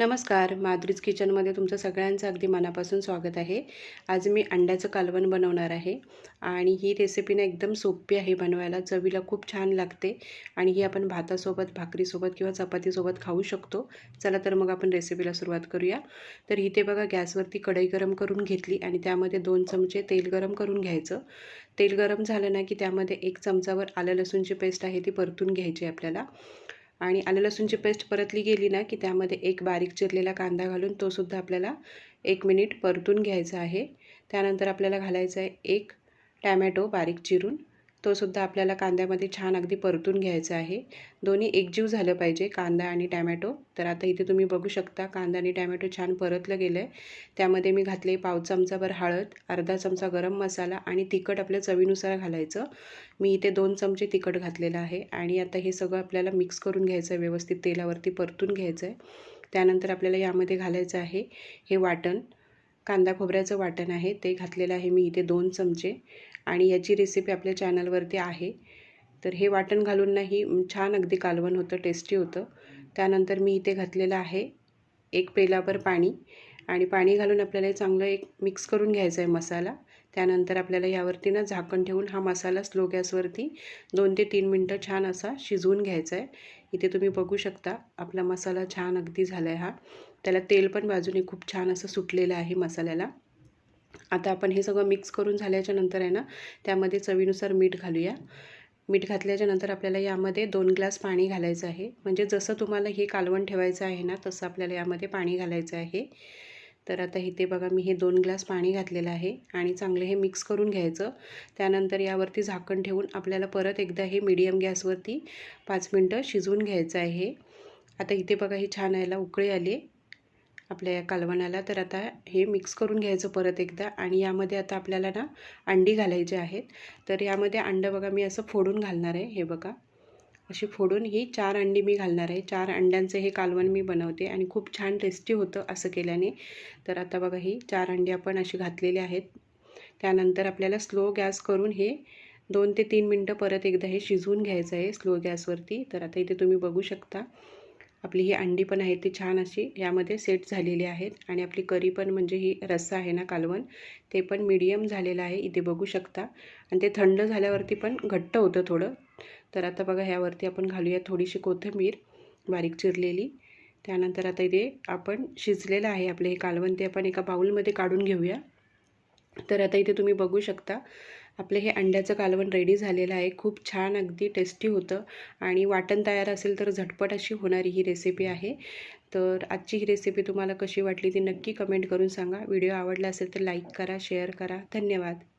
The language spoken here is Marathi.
नमस्कार माधुरीज किचनमध्ये तुमचं सगळ्यांचं अगदी मनापासून स्वागत आहे. आज मी अंड्याचं कालवण बनवणार आहे आणि ही रेसिपी ना एकदम सोपी आहे बनवायला. चवीला खूप छान लागते आणि ही आपण भातासोबत भाकरीसोबत किंवा चपातीसोबत खाऊ शकतो. चला तर मग आपण रेसिपीला सुरुवात करूया. तर इथे बघा गॅसवरती कढई गरम करून घेतली आणि त्यामध्ये दोन चमचे तेल गरम करून घ्यायचं. तेल गरम झालं ना की त्यामध्ये एक चमचावर आलं लसूणची पेस्ट आहे ती परतून घ्यायची आपल्याला. आणि आलं लसूणची पेस्ट परतली गेली ना की त्यामध्ये एक बारीक चिरलेला कांदा घालून तोसुद्धा आपल्याला एक मिनिट परतून घ्यायचा आहे. त्यानंतर आपल्याला घालायचा आहे एक टॅमॅटो बारीक चिरून. तोसुद्धा आपल्याला कांद्यामध्ये छान अगदी परतून घ्यायचा आहे. दोन्ही एकजीव झालं पाहिजे कांदा आणि टॅमॅटो. तर आता इथे तुम्ही बघू शकता कांदा आणि टॅमॅटो छान परतलं गेलं आहे त्यामध्ये मी घातले पाव चमचाभर हळद अर्धा चमचा गरम मसाला आणि तिखट आपल्या चवीनुसार घालायचं. मी इथे दोन चमचे तिखट घातलेलं आहे आणि आता हे सगळं आपल्याला मिक्स करून घ्यायचं आहे व्यवस्थित तेलावरती परतून घ्यायचं आहे त्यानंतर आपल्याला यामध्ये घालायचं आहे हे वाटण. कांदा खोबऱ्याचं वाटण आहे ते घातलेलं आहे मी इथे दोन चमचे आणि याची रेसिपी आपल्या चॅनलवरती आहे. तर हे वाटण घालून नाही छान अगदी कालवण होतं टेस्टी होतं. त्यानंतर मी इथे घातलेलं आहे एक पेलाभर पाणी आणि पाणी घालून आपल्याला चांगलं एक मिक्स करून घ्यायचं आहे मसाला. त्यानंतर आपल्याला यावरती ना झाकण ठेवून हा मसाला स्लो गॅसवरती दोन ते तीन मिनटं छान असा शिजवून घ्यायचा आहे. इथे तुम्ही बघू शकता आपला मसाला छान अगदी झाला आहे हा. त्याला तेल पण बाजूने खूप छान असं सुटलेलं आहे मसाल्याला. आता आपण हे सगळं मिक्स करून झाल्याच्यानंतर आहे ना त्यामध्ये चवीनुसार मीठ घालूया. मीठ घातल्याच्या नंतर आपल्याला यामध्ये दोन ग्लास पाणी घालायचं आहे. म्हणजे जसं तुम्हाला हे कालवण ठेवायचं आहे ना तसं आपल्याला यामध्ये पाणी घालायचं आहे. तर आता इथे बघा मी हे दोन ग्लास पाणी घातलेलं आहे आणि चांगलं हे मिक्स करून घ्यायचं. त्यानंतर यावरती झाकण ठेवून आपल्याला परत एकदा हे मीडियम गॅसवरती पाच मिनटं शिजवून घ्यायचं आहे. आता इथे बघा हे छान यायला उकळी आली आपल्या या कालवणाला. तर आता हे मिक्स करून घ्यायचं परत एकदा आणि यामध्ये आता आपल्याला ना अंडी घालायची आहेत. तर यामध्ये अंडं बघा मी असं फोडून घालणार आहे. हे बघा. अशी फोडून ही चार अंडी मी घालणार आहे. चार अंड्यांचं हे कालवण मी बनवते आणि खूप छान टेस्टी होतं असं केल्याने. तर आता बघा ही चार अंडी आपण अशी घातलेली आहेत. त्यानंतर आपल्याला स्लो गॅस करून हे दोन ते तीन मिनटं परत एकदा हे शिजवून घ्यायचं आहे स्लो गॅसवरती तर आता इथे तुम्ही बघू शकता आपली ही अंडी पण आहे ती छान अशी यामध्ये सेट झालेली आहेत. आणि आपली करी पण म्हणजे ही रस्सा आहे ना कालवण ते पण मीडियम झालेलं आहे इथे बघू शकता. आणि ते थंड झाल्यावरती पण घट्ट होतं थोडं. तर आता बघा ह्यावरती आपण घालूया थोडीशी कोथिंबीर बारीक चिरलेली. त्यानंतर आता इथे आपण शिजलेलं आहे आपले हे कालवण ते आपण एका बाऊलमध्ये काढून घेऊया. तर आता इथे तुम्ही बघू शकता आपलं हे अंड्याचं कालवण रेडी झालेलं आहे. खूप छान अगदी टेस्टी होतं. आणि वाटण तयार असेल तर झटपट अशी होणारी ही रेसिपी आहे. तर आजची ही रेसिपी तुम्हाला कशी वाटली ती नक्की कमेंट करून सांगा. व्हिडिओ आवडला असेल तर लाईक करा शेअर करा. धन्यवाद.